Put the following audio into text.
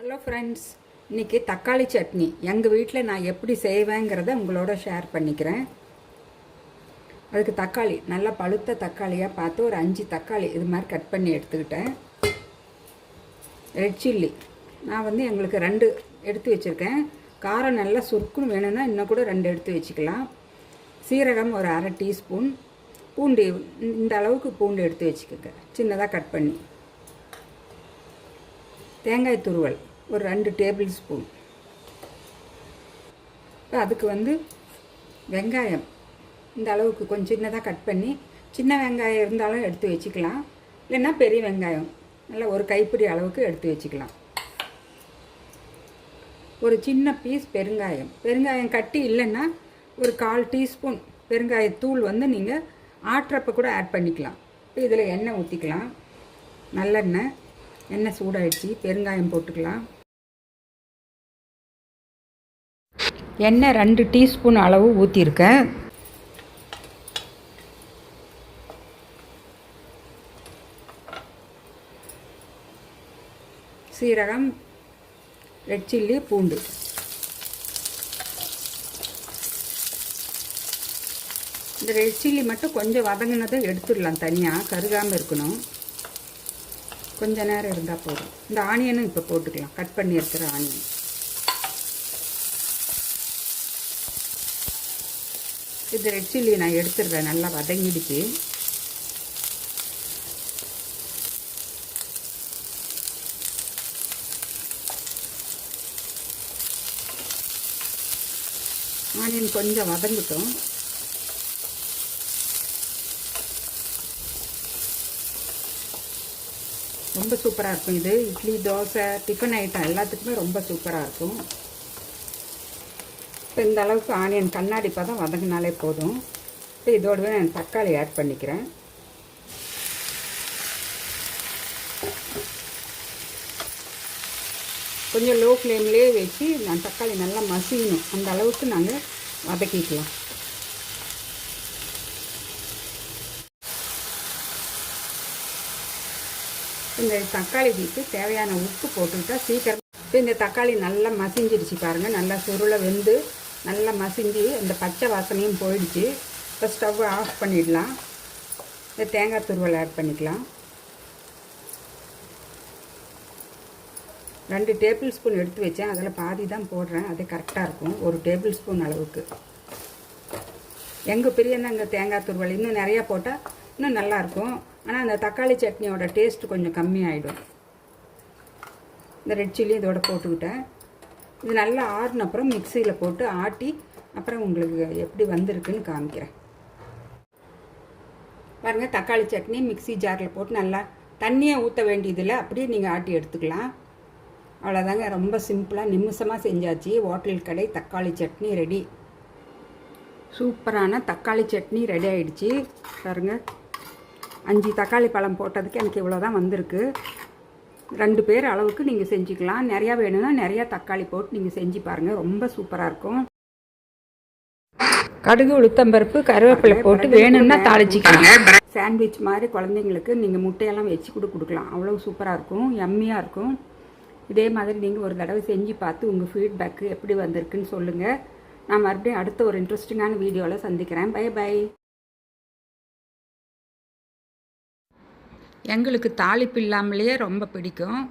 Hello friends இன்றைக்கி தக்காளி சட்னி. எங்கள் வீட்டில் நான் எப்படி செய்வேங்கிறத உங்களோட ஷேர் பண்ணிக்கிறேன். அதுக்கு தக்காளி நல்லா பழுத்த தக்காளியாக பார்த்து ஒரு அஞ்சு தக்காளி இது மாதிரி கட் பண்ணி எடுத்துக்கிட்டேன். ரெட் சில்லி நான் வந்து எங்களுக்கு ரெண்டு எடுத்து வச்சுருக்கேன். காரம் நல்லா சுருக்குன்னு வேணும்னா இன்னும் கூட ரெண்டு எடுத்து வச்சுக்கலாம். சீரகம் ஒரு அரை டீஸ்பூன். பூண்டு இந்த அளவுக்கு பூண்டு எடுத்து வச்சுக்கோங்க. சின்னதாக கட் பண்ணி. தேங்காய் துருவல். ஒரு ரெண்டு டேபிள் ஸ்பூன். இப்போ அதுக்கு வந்து வெங்காயம். இந்த அளவுக்கு கொஞ்சம் சின்னதாக கட் பண்ணி சின்ன வெங்காயம் இருந்தாலும் எடுத்து வச்சுக்கலாம். இல்லைன்னா பெரிய வெங்காயம். நல்லா ஒரு கைப்பிடி அளவுக்கு எடுத்து வச்சுக்கலாம். ஒரு சின்ன பீஸ் பெருங்காயம். பெருங்காயம் கட்டி இல்லைன்னா ஒரு கால் டீஸ்பூன் பெருங்காயத்தூள் வந்து நீங்கள் ஆட்டுறப்ப கூட ஆட் பண்ணிக்கலாம். இப்போ இதில் எண்ணெய் ஊற்றிக்கலாம் நல்லெண்ணெய். எண்ணெய் சூடாயிடுச்சு. பெருங்காயம் போட்டுக்கலாம். எண்ணெய் ரெண்டு டீஸ்பூன் அளவு ஊற்றிருக்கேன் சீரகம் ரெட் சில்லி பூண்டு. இந்த ரெட் சில்லி மட்டும் கொஞ்சம் வதங்கினதை எடுத்துடலாம் தனியாக கருகாமல் இருக்கணும். கொஞ்ச நேரம் இருந்தால் போதும். இந்த ஆனியனும் இப்போ போட்டுக்கலாம். கட் பண்ணி இருக்கிற ஆனியன். இது ரெட் சில்லி நான் எடுத்துடுறேன். நல்லா வதங்கிடுச்சு. ஆனியன் கொஞ்சம் வதங்கிட்டோம். ரொம்ப சூப்பராக இருக்கும் இது. இட்லி தோசை டிஃபன் ஐட்டம் எல்லாத்துக்குமே ரொம்ப சூப்பராக இருக்கும். இப்போ இந்த அளவுக்கு ஆனியன் கண்ணாடி பதம் வதங்கினாலே போதும். இப்போ இதோடவே நான் தக்காளி ஆட் பண்ணிக்கிறேன். கொஞ்சம் லோ ஃப்ளேம்லேயே வச்சு நான் தக்காளி நல்லா மசியணும். அந்த அளவுக்கு நாங்கள் வதக்கிக்கலாம். இந்த தக்காளி வீட்டு தேவையான உப்பு போட்டுக்கிட்டா சீக்கிரம். இப்போ இந்த தக்காளி நல்லா மசிஞ்சிடுச்சு பாருங்கள் நல்லா சுருளை வெந்து நல்லா மசிஞ்சு இந்த பச்சை வாசனையும் போயிடுச்சு. இப்போ ஸ்டவ் ஆஃப் பண்ணிடலாம். இந்த தேங்காய் துருவல் ஆட் பண்ணிக்கலாம். ரெண்டு டேபிள் ஸ்பூன் எடுத்து வச்சேன். அதில் பாதி தான் போடுறேன். அது கரெக்டாக இருக்கும். ஒரு டேபிள் ஸ்பூன் அளவுக்கு. எங்கள் பிரியந்தாங்க தேங்காய் துருவல் இன்னும் நிறையா போட்டால் இன்னும் நல்லாயிருக்கும் ஆனால் அந்த தக்காளி சட்னியோட டேஸ்ட் கொஞ்சம் கம்மியாயிடும். இந்த ரெட் சில்லி இதோட போட்டுக்கிட்டேன். இது நல்லா ஆறுன அப்புறம் மிக்சியில் போட்டு ஆட்டி அப்புறம் உங்களுக்கு எப்படி வந்திருக்குன்னு காமிக்கிறேன். பாருங்கள் தக்காளி சட்னி மிக்சி ஜாரில் போட்டு நல்லா தண்ணியை ஊற்ற வேண்டியதில்லை அப்படியே நீங்கள் ஆட்டி எடுத்துக்கலாம். அவ்வளோதாங்க ரொம்ப சிம்பிளாக நிமிஷமாக செஞ்சாச்சு. ஹோட்டல் கடை தக்காளி சட்னி ரெடி. சூப்பரான தக்காளி சட்னி ரெடி ஆகிடுச்சி பாருங்கள் அஞ்சு தக்காளி பழம் போட்டதுக்கு எனக்கு இவ்வளோ தான் வந்திருக்கு. ரெண்டு பேர் அளவுக்கு நீங்கள் செஞ்சுக்கலாம். நிறையா வேணும்னா நிறையா தக்காளி போட்டு நீங்கள் செஞ்சு பாருங்கள் ரொம்ப சூப்பராக இருக்கும். கடுகு உளுத்தம்பருப்பு கருவேப்பிலை போட்டு வேணும்னா தாளிச்சிக்கலாம். சாண்ட்விச் மாதிரி குழந்தைங்களுக்கு நீங்கள் முட்டையெல்லாம் வச்சு கூட கொடுக்கலாம். அவ்வளோ சூப்பராக இருக்கும். எம்மியாக இருக்கும். இதே மாதிரி நீங்கள் ஒரு தடவை செஞ்சு பார்த்து உங்கள் ஃபீட்பேக்கு எப்படி வந்திருக்குன்னு சொல்லுங்கள் நான் மறுபடியும் அடுத்த ஒரு இன்ட்ரெஸ்டிங்கான வீடியோவில் சந்திக்கிறேன். பை பை எங்களுக்கு தாளிப்பு இல்லாமலேயே ரொம்ப பிடிக்கும்.